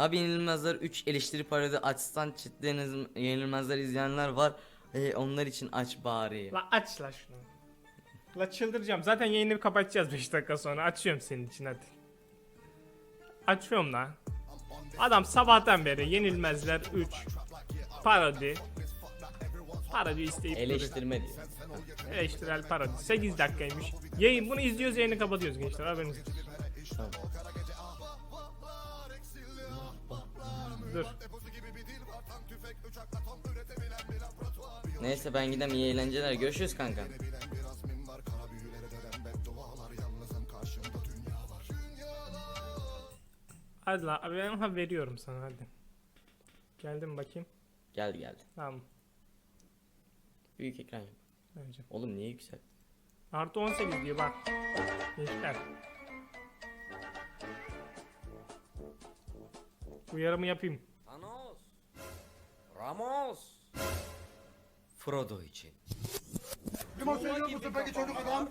Abi Yenilmezler 3 eleştiri parodi açsan çitleriniz Yenilmezler izleyenler var. Ee, onlar için aç bari. La aç la şunu. La çıldıracağım. Zaten yayını kapatacağız 5 dakika sonra. Açıyorum senin için hadi. Açıyorum la. Adam sabahtan beri yenilmezler 3 parodi. Parodi isteyip duruyor. Eleştirme diyor. Eleştirel parodi. 8 dakikaymış. Yayın bunu izliyoruz yayını kapatıyoruz gençler haberiniz olsun. Tamam. Dur. Neyse ben gidem iyi eğlenceler. Görüşürüz kanka. Hadi la ben ha veriyorum sana hadi. Geldim bakayım. Geldi geldi. Tamam. Büyük ekran yap. Önce. Oğlum niye yüksel? Artı 18 diyor bak. Gençler. Uyarımı yapayım. Thanos. Ramos. Frodo için. Limon seviyor musun peki çocuk adam?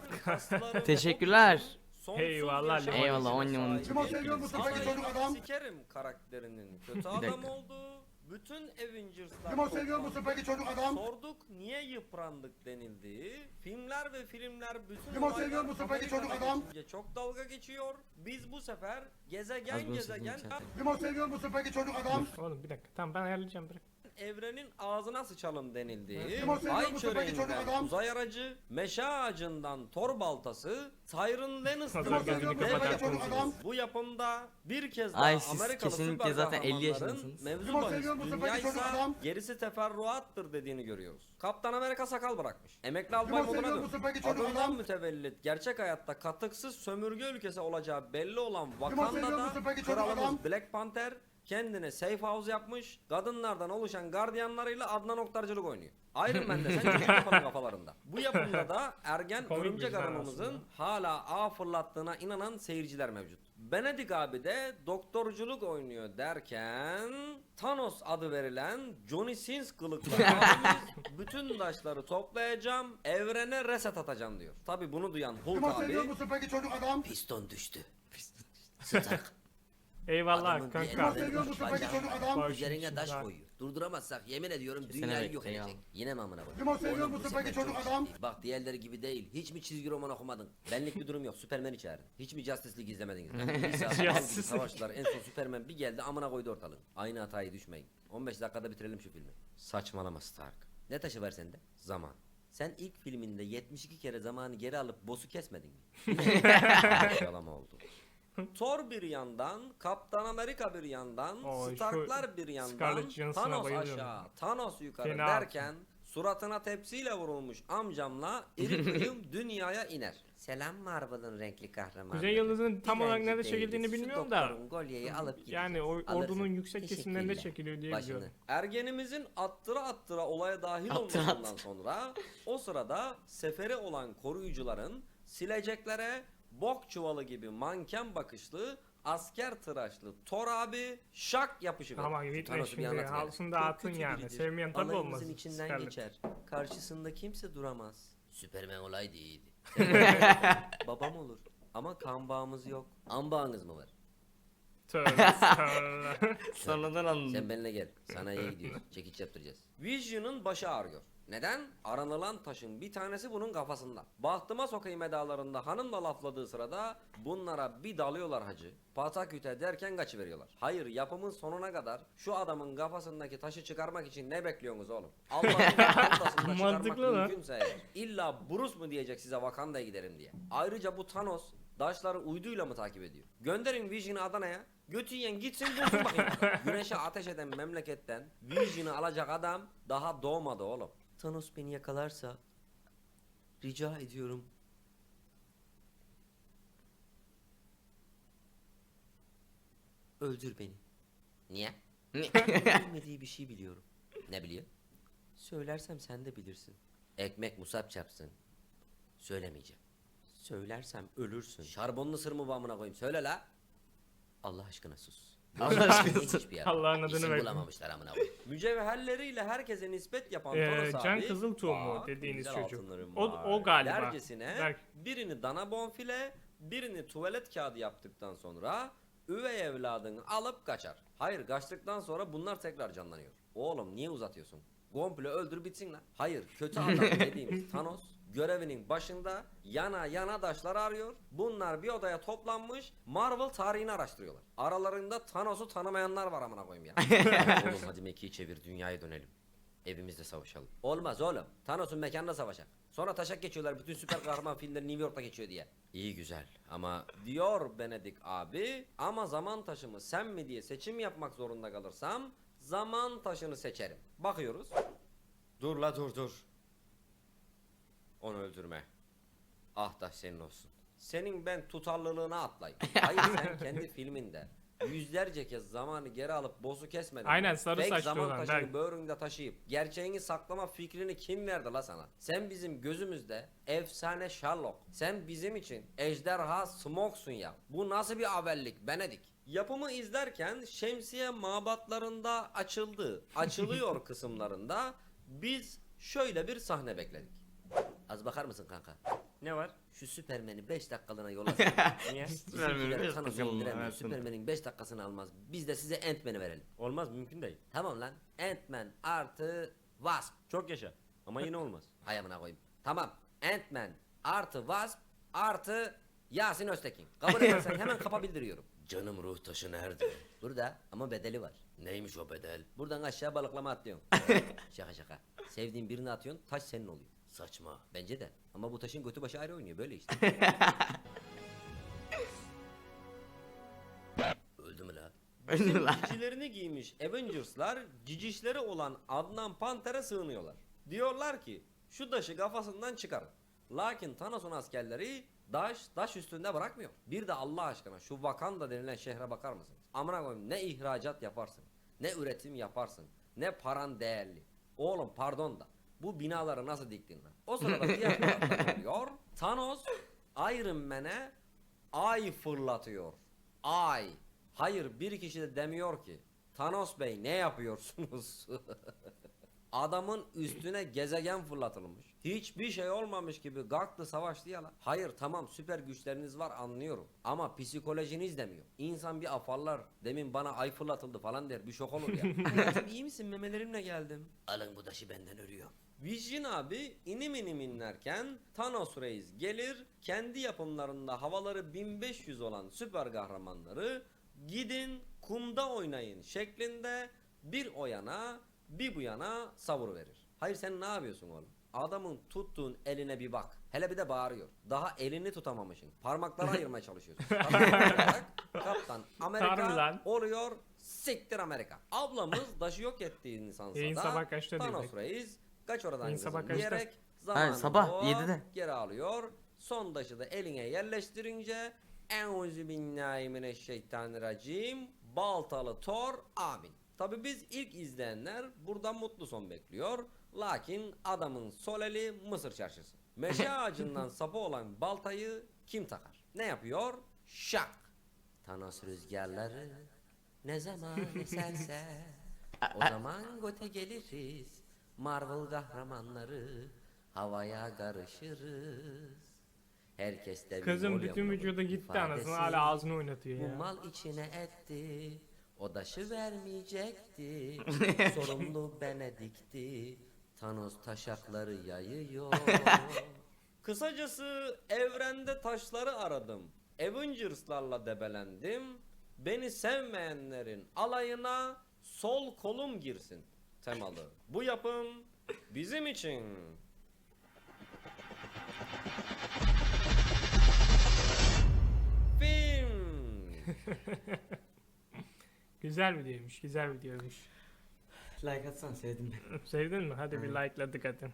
Teşekkürler. Eyvallah, limon Eyvallah, on limonun için Limon seviyor musun peki çocuk adam? Sikerim karakterinin kötü dakika. adam olduğu. Bütün Avengers'lar Limon seviyor musun peki çocuk adam? Sorduk niye yıprandık denildiği. Filmler ve filmler bütün Limon seviyor musun peki çocuk adam? Çok dalga geçiyor. Biz bu sefer gezegen gezegen. Limon seviyor musun peki çocuk adam? Oğlum bir dakika. Tamam ben ayarlayacağım bırak. Evrenin ağzına sıçalım denildiği, ay çöreğinden uzay aracı, meşe ağacından tor baltası, Tyron Lannister Limon seviyor musun dev peki çocuk yapımcısı. adam? Bu yapımda bir kez daha Ay, siz Amerikalı kesinlikle süper zaten 50 kahramanların yaşındasınız. Mevzu bahis dünyaysa gerisi teferruattır dediğini görüyoruz. Kaptan Amerika sakal bırakmış. Emekli albay moduna seviyor dön. musun peki çocuk Adından mütevellit gerçek hayatta katıksız sömürge ülkesi olacağı belli olan Wakanda'da kralımız? Black Panther kendine safe house yapmış. Kadınlardan oluşan gardiyanlarıyla Adnan Oktarcılık oynuyor. Iron Man'de sen kafanın kafalarında. Bu yapımda da ergen Komik örümcek aslında. hala ağ fırlattığına inanan seyirciler mevcut. Benedict abi de doktorculuk oynuyor derken Thanos adı verilen Johnny Sins kılıklı abimiz bütün taşları toplayacağım evrene reset atacağım diyor. Tabi bunu duyan Hulk Limon seviyor abi musun peki çocuk adam? piston düştü. Stark Eyvallah Adamın kanka. Adam? Baş- üzerine taş koyuyor. Durduramazsak yemin ediyorum dünyayı yok edecek. Yine mi amına koyayım? Limon seviyor Oğlum çocuk adam? Bak diğerleri gibi değil. Hiç mi çizgi roman okumadın? Benlik bir durum yok. Superman'i çağırın. Hiç mi Justice League izlemediniz? bir saat mal gibi Justice savaştılar. En son Superman bir geldi amına koydu ortalığı. Aynı hatayı düşmeyin. 15 dakikada bitirelim şu filmi. Saçmalama Stark. Ne taşı var sende? Zaman. Sen ilk filminde 72 kere zamanı geri alıp boss'u kesmedin mi? Yalama oldu. Thor bir yandan, Kaptan Amerika bir yandan, şu Starklar bir yandan, Thanos bayılıyorum. aşağı, Thanos yukarı Fena. derken suratına tepsiyle vurulmuş amcamla iri kıyım dünyaya iner. Selam Marvel'ın renkli kahramanı. Kuzey Yıldızı'nın tam olarak nerede çekildiğini bilmiyorum da. Golyeyi alıp gidecek. Yani o ordunun yüksek kesimlerinde çekiliyor diye Başını. biliyorum. Ergenimizin attıra attıra olaya dahil Attıra olmasından attıra. sonra o sırada seferi olan koruyucuların sileceklere bok çuvalı gibi manken bakışlı asker tıraşlı Thor abi şak yapışı Ama gitme şimdi, halsını dağıtın yani. Sevmeyen Alayımızın olmaz. içinden Scarlett. geçer. Karşısında kimse duramaz. Süpermen olaydı iyiydi. Babam olur. Ama kan bağımız yok. An bağınız mı var? Tövbe estağfurullah. Sonradan anladım. Sen benimle gel. Sanayiye gidiyoruz. Çekiç yaptıracağız. Vision'ın başı ağrıyor. Neden? Aranılan taşın bir tanesi bunun kafasında. Bahtıma sokayım edalarında hanımla lafladığı sırada bunlara bir dalıyorlar hacı. Pataküte derken kaçıveriyorlar. Hayır yapımın sonuna kadar şu adamın kafasındaki taşı çıkarmak için ne bekliyorsunuz oğlum? Allah'ın kafasında çıkarmak Mantıklı lan. mümkünse eğer. İlla Bruce mu diyecek size Wakanda'ya giderim diye. Ayrıca bu Thanos Daşları uyduyla mı takip ediyor? Gönderin Vision'ı Adana'ya. Götü yiyen gitsin bulsun bakayım. Güneşe ateş eden memleketten Vision'ı alacak adam daha doğmadı oğlum. Thanos beni yakalarsa rica ediyorum. Öldür beni. Niye? Bilmediği bir şey biliyorum. Ne biliyor? Söylersem sen de bilirsin. Ekmek musab çapsın. Söylemeyeceğim. Söylersem ölürsün. Şarbonlu sır mı bu amına koyayım? Söyle la. Allah aşkına sus. Allah aşkına Hiçbir sus. Allah'ın adını İsim ver. bulamamışlar amına koyayım. Mücevherleriyle herkese nispet yapan Ee, Toros Can abi. Kızıltuğ mu bak, dediğiniz çocuk? O- o galiba. Dercesine Berk. birini dana bonfile, birini tuvalet kağıdı yaptıktan sonra üvey evladını alıp kaçar. Hayır kaçtıktan sonra bunlar tekrar canlanıyor. Oğlum niye uzatıyorsun? Komple öldür bitsin lan. Hayır kötü adam dediğimiz Thanos görevinin başında yana yana daşlar arıyor. Bunlar bir odaya toplanmış Marvel tarihini araştırıyorlar. Aralarında Thanos'u tanımayanlar var amına koyayım ya. oğlum hadi mekiği çevir dünyaya dönelim. Evimizde savaşalım. Olmaz oğlum. Thanos'un mekanında savaşak. Sonra taşak geçiyorlar bütün süper kahraman filmleri New York'ta geçiyor diye. İyi güzel ama diyor Benedik abi ama zaman taşımı sen mi diye seçim yapmak zorunda kalırsam zaman taşını seçerim. Bakıyoruz. Dur la dur dur. Onu öldürme. Ah da senin olsun. Senin ben tutarlılığına atlayayım. Hayır sen kendi filminde yüzlerce kez zamanı geri alıp bozu kesmedin. Aynen, sarı saçlı zaman olan, taşını Berk. böğründe taşıyıp gerçeğini saklama fikrini kim verdi la sana? Sen bizim gözümüzde efsane Sherlock. Sen bizim için ejderha Smoke'sun ya. Bu nasıl bir haberlik Benedik? Yapımı izlerken şemsiye mabatlarında açıldı, açılıyor kısımlarında biz şöyle bir sahne bekledik. Az bakar mısın kanka? Ne var? Şu Süpermen'i 5 dakikalığına yollasana. Niye? Süpermen'i Thanos'u indiremiyor. Süpermen'in 5 dakikasını almaz. Biz de size Ant-Man'i verelim. Olmaz mümkün değil. Tamam lan. Ant-Man artı Wasp. Çok yaşa. Ama yine olmaz. Hay amına koyayım. Tamam. Ant-Man artı Wasp artı Yasin Öztekin. Kabul edersen hemen kapa bildiriyorum. Canım ruh taşı nerede? Burada ama bedeli var. Neymiş o bedel? Buradan aşağı balıklama atlıyorsun. şaka şaka. Sevdiğin birini atıyorsun taş senin oluyor. Saçma. Bence de. Ama bu taşın götü başı ayrı oynuyor böyle işte. Öldü mü la? Öldü lan. Cicilerini giymiş Avengers'lar cicişleri olan Adnan Panter'e sığınıyorlar. Diyorlar ki şu taşı kafasından çıkarın. Lakin Thanos'un askerleri daş daş üstünde bırakmıyor. Bir de Allah aşkına şu Wakanda denilen şehre bakar mısın? Amına koyayım ne ihracat yaparsın, ne üretim yaparsın, ne paran değerli. Oğlum pardon da bu binaları nasıl diktin lan? O sırada diğer taraftan oluyor. Thanos Iron Man'e ay fırlatıyor. Ay. Hayır bir kişi de demiyor ki Thanos Bey ne yapıyorsunuz? Adamın üstüne gezegen fırlatılmış. Hiçbir şey olmamış gibi kalktı savaştı ya lan. Hayır tamam süper güçleriniz var anlıyorum. Ama psikolojiniz demiyor. İnsan bir afallar. Demin bana ay fırlatıldı falan der. Bir şok olur ya. Hayatım iyi misin memelerimle geldim. Alın bu taşı benden örüyor. Vision abi inim inim inlerken Thanos Reis gelir kendi yapımlarında havaları 1500 olan süper kahramanları gidin kumda oynayın şeklinde bir o yana bir bu yana savur verir. Hayır sen ne yapıyorsun oğlum? Adamın tuttuğun eline bir bak. Hele bir de bağırıyor. Daha elini tutamamışsın. Parmakları ayırmaya çalışıyorsun. Olarak Kaptan Amerika oluyor. Siktir Amerika. Ablamız daşı yok ettiği insansa da Thanos? Reis kaç oradan kızım sabah kaçta? diyerek Hayır, zamanı sabah, hop 7'de. geri alıyor. Son taşı da eline yerleştirince Euzubillahimineşşeytanirracim Baltalı Thor amin. Tabi biz ilk izleyenler buradan mutlu son bekliyor. Lakin adamın sol eli Mısır çarşısı. Meşe ağacından sapı olan baltayı kim takar? Ne yapıyor? Şak. Thanos rüzgarları ne zaman eserse o zaman gote geliriz. Marvel kahramanları havaya karışırız. Herkes de bir Kızım rol bütün yapmalı. vücuda gitti İfadesi anasını hala ağzını oynatıyor Bu ya. mal içine etti. O daşı vermeyecekti. Sorumlu Benedikti. Thanos taşakları yayıyor. Kısacası evrende taşları aradım. Avengers'larla debelendim. Beni sevmeyenlerin alayına sol kolum girsin temalı. Bu yapım bizim için. Film. Güzel videoymuş, güzel videoymuş. Like atsan sevdim ben. Sevdin mi? Hadi bir likeladık hadi.